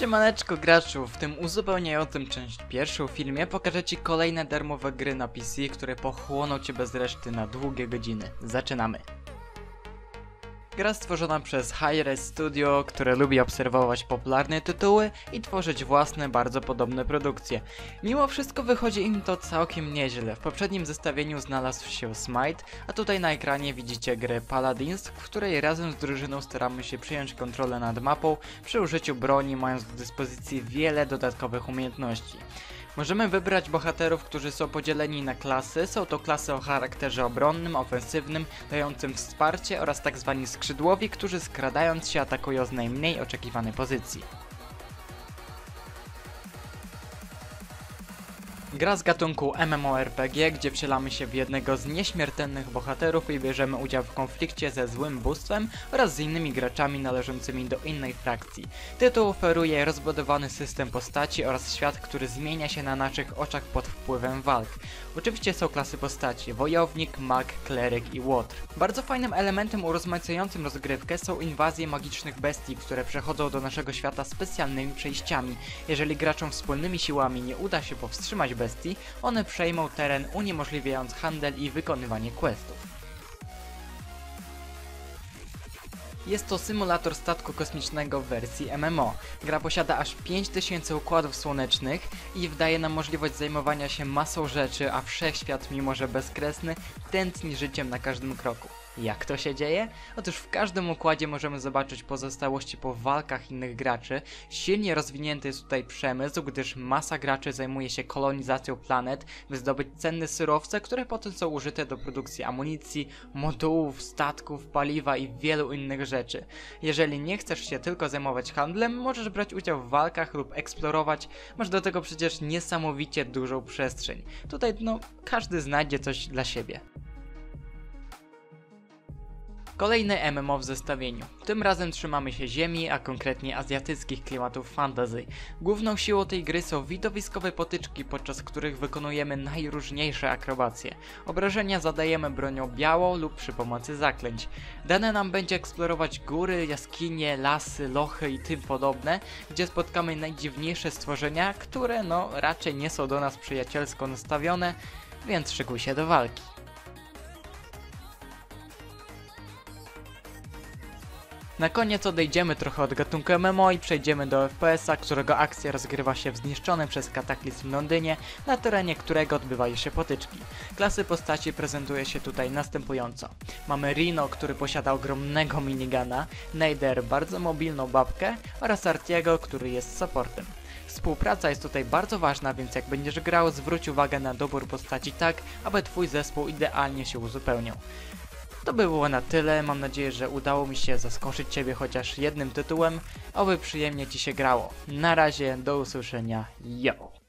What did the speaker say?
Siemaneczko graczu, w tym uzupełniającym część pierwszą filmie pokażę Ci kolejne darmowe gry na PC, które pochłoną Cię bez reszty na długie godziny. Zaczynamy! Gra stworzona przez Hi-Res Studio, które lubi obserwować popularne tytuły i tworzyć własne, bardzo podobne produkcje. Mimo wszystko wychodzi im to całkiem nieźle. W poprzednim zestawieniu znalazł się Smite, a tutaj na ekranie widzicie grę Paladins, w której razem z drużyną staramy się przyjąć kontrolę nad mapą przy użyciu broni, mając do dyspozycji wiele dodatkowych umiejętności. Możemy wybrać bohaterów, którzy są podzieleni na klasy. Są to klasy o charakterze obronnym, ofensywnym, dającym wsparcie oraz tak zwani skrzydłowi, którzy skradając się atakują z najmniej oczekiwanej pozycji. Gra z gatunku MMORPG, gdzie wcielamy się w jednego z nieśmiertelnych bohaterów i bierzemy udział w konflikcie ze złym bóstwem oraz z innymi graczami należącymi do innej frakcji. Tytuł oferuje rozbudowany system postaci oraz świat, który zmienia się na naszych oczach pod wpływem walk. Oczywiście są klasy postaci, wojownik, mag, kleryk i łotr. Bardzo fajnym elementem urozmaicającym rozgrywkę są inwazje magicznych bestii, które przechodzą do naszego świata specjalnymi przejściami. Jeżeli graczom wspólnymi siłami nie uda się powstrzymać bestii, one przejmą teren uniemożliwiając handel i wykonywanie questów. Jest to symulator statku kosmicznego w wersji MMO. Gra posiada aż 5000 układów słonecznych i daje nam możliwość zajmowania się masą rzeczy, a wszechświat, mimo że bezkresny, tętni życiem na każdym kroku. Jak to się dzieje? Otóż w każdym układzie możemy zobaczyć pozostałości po walkach innych graczy. Silnie rozwinięty jest tutaj przemysł, gdyż masa graczy zajmuje się kolonizacją planet, by zdobyć cenne surowce, które potem są użyte do produkcji amunicji, modułów, statków, paliwa i wielu innych rzeczy. Jeżeli nie chcesz się tylko zajmować handlem, możesz brać udział w walkach lub eksplorować. Masz do tego przecież niesamowicie dużą przestrzeń. Tutaj no, każdy znajdzie coś dla siebie. Kolejny MMO w zestawieniu. Tym razem trzymamy się ziemi, a konkretnie azjatyckich klimatów fantasy. Główną siłą tej gry są widowiskowe potyczki, podczas których wykonujemy najróżniejsze akrobacje. Obrażenia zadajemy bronią białą lub przy pomocy zaklęć. Dane nam będzie eksplorować góry, jaskinie, lasy, lochy i tym podobne, gdzie spotkamy najdziwniejsze stworzenia, które no raczej nie są do nas przyjacielsko nastawione, więc szykuj się do walki. Na koniec odejdziemy trochę od gatunku MMO i przejdziemy do FPS-a, którego akcja rozgrywa się w zniszczonym przez kataklizm Londynie, na terenie którego odbywają się potyczki. Klasy postaci prezentuje się tutaj następująco. Mamy Rino, który posiada ogromnego minigana, Nader, bardzo mobilną babkę oraz Artiego, który jest supportem. Współpraca jest tutaj bardzo ważna, więc jak będziesz grał, zwróć uwagę na dobór postaci tak, aby twój zespół idealnie się uzupełniał. To by było na tyle, mam nadzieję, że udało mi się zaskoczyć Ciebie chociaż jednym tytułem, oby przyjemnie Ci się grało. Na razie, do usłyszenia, yo!